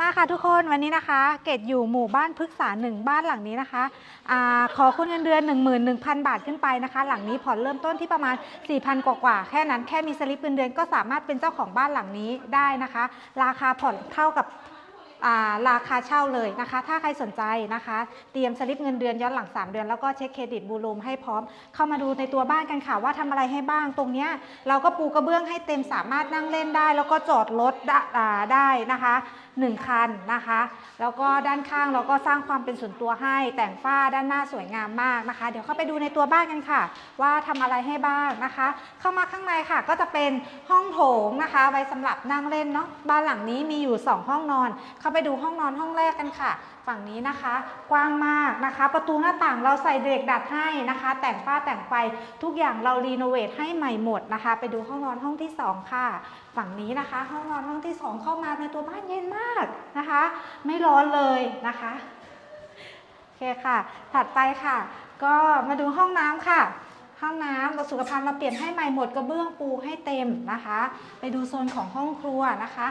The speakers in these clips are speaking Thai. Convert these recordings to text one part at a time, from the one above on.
มาค่ะทุกคนวันนี้นะคะ เกดอยู่หมู่บ้านพฤกษาหนึ่งบ้านหลังนี้นะคะอาขอคุณเงินเดือน 11,000 บาทขึ้นไปนะคะ หลังนี้ผ่อนเริ่มต้นที่ประมาณ 4,000 กว่ากว่าแค่นั้นแค่มีสลิปเงินเดือนก็สามารถเป็นเจ้าของบ้านหลังนี้ได้นะคะ ราคาผ่อนเท่ากับ ราคาเช่าเลยนะคะ ถ้าใครสนใจนะคะ เตรียมสลิปเงินเดือนย้อนหลัง 3 เดือน แล้วก็เช็คเครดิตบูโรมให้พร้อม เข้ามาดูในตัวบ้านกันค่ะว่าทำอะไรให้บ้าง ตรงเนี้ยเราก็ปูกระเบื้องให้เต็มสามารถนั่งเล่นได้ แล้วก็จอดรถได้อ่าได้นะคะหนึ่งคันนะคะ แล้วก็ด้านข้างเราก็สร้างความเป็นส่วนตัวให้ แต่งฝ้าด้านหน้าสวยงามมากนะคะ เดี๋ยวเข้าไปดูในตัวบ้านกันค่ะ ว่าทำอะไรให้บ้างนะคะ เข้ามาข้างในค่ะก็จะเป็นห้องโถงนะคะ ไว้สำหรับนั่งเล่นเนาะ บ้านหลังนี้มีอยู่ 2 ห้องนอนเข้าไปดูห้องนอนห้องแรกกันค่ะ ฝั่งนี้นะคะ กว้างมากนะคะ ประตูหน้าต่างเราใส่เหล็กดัดให้นะคะ แต่งฝ้าแต่งไฟทุกอย่างเรารีโนเวทให้ใหม่หมดนะคะ ไปดูห้องนอนห้องที่สองค่ะ ฝั่งนี้นะคะ ห้องนอนห้องที่สองเข้ามาในตัวบ้านเย็นมากนะคะ ไม่ร้อนเลยนะคะโอเคค่ะ ถัดไปค่ะ ก็มาดูห้องน้ำค่ะห้องน้ำเราสุขภัณฑ์เราเปลี่ยนให้ใหม่หมดกระเบื้องปูให้เต็มนะคะ ไปดูโซนของห้องครัวนะคะ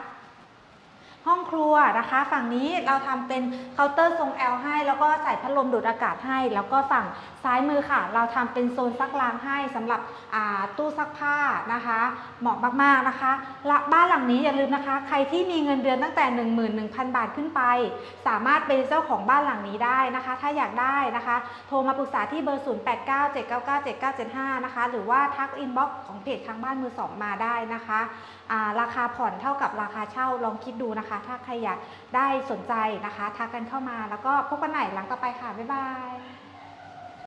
ห้องครัวนะคะ ฝั่งนี้เราทำเป็นเคาน์เตอร์ทรง L ให้ แล้วก็ใส่พัดลมดูดอากาศให้ แล้วก็ฝั่งซ้ายมือค่ะ เราทำเป็นโซนซักล้างให้สำหรับตู้ซักผ้านะคะ เหมาะมากๆนะคะและบ้านหลังนี้อย่าลืมนะคะ ใครที่มีเงินเดือนตั้งแต่ 11,000 บาทขึ้นไป สามารถเป็นเจ้าของบ้านหลังนี้ได้นะคะ ถ้าอยากได้นะคะ โทรมาปรึกษาที่เบอร์ 0897997975 นะคะ หรือว่าทักอินบ็อกซ์ของเพจทางบ้านมือสองมาได้นะคะอ่าราคาผ่อนเท่ากับราคาเช่าลองคิดดูนะคะถ้าใครอยากได้สนใจนะคะทักกันเข้ามาแล้วก็พบกันใหม่หลังต่อไปค่ะ บ๊ายบาย